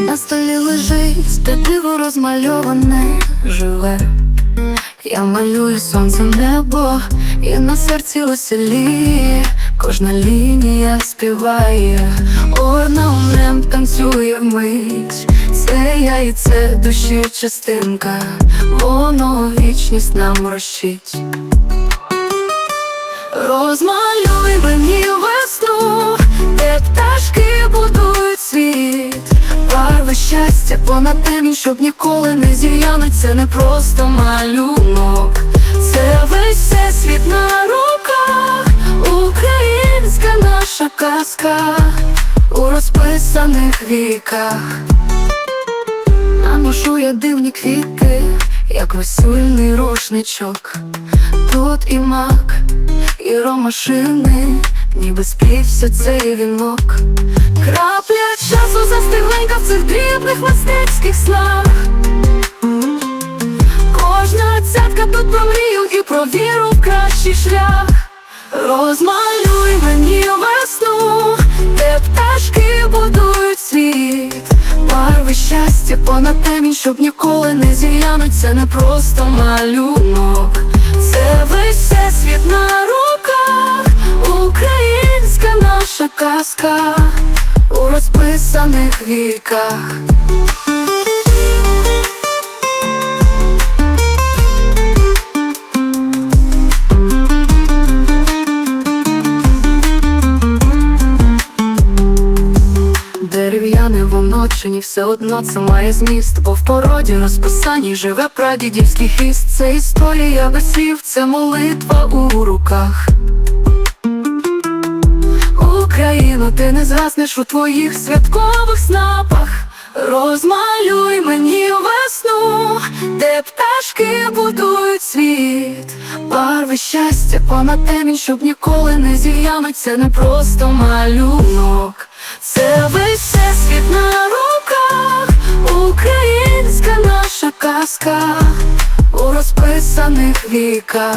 На столі лежить, диво розмальоване живе. Я малюю сонцем небо, і на серці веселіє, кожна лінія співає, орнамент танцює вмить. Це я і це душі частинка, воно вічність нам розчить. Розмалюй барви щастя понад темінь, щоб ніколи не зів'януть, це не просто малюнок, це весь всесвіт на руках, українська наша казка у розписаних віках. Наношу я дивні квіти, як весільний рушничок. Тут і мак, і ромашини, ніби сплівся цей вінок. Крапля часу застигленька в цих дрібних мистецьких снах. Кожна цятка тут про мрію і про віру в кращий шлях. Розмалюй мені весну, де пташки будують світ. Барви щастя понад темінь, щоб ніколи не зів'януть, це не просто малюнок, казка у розписаних віках. Дерев'яне воно чи ні все одно це має зміст, бо в породі розписаній живе прадідівський хіст. Це історія без слів, це молитва у руках. Ти не згаснеш у твоїх святкових снапах. Розмалюй мені весну, де пташки будують світ, барви щастя понад темінь, щоб ніколи не зів'януть, не просто малюнок, це весь всесвіт на руках, українська наша казка у розписаних віках.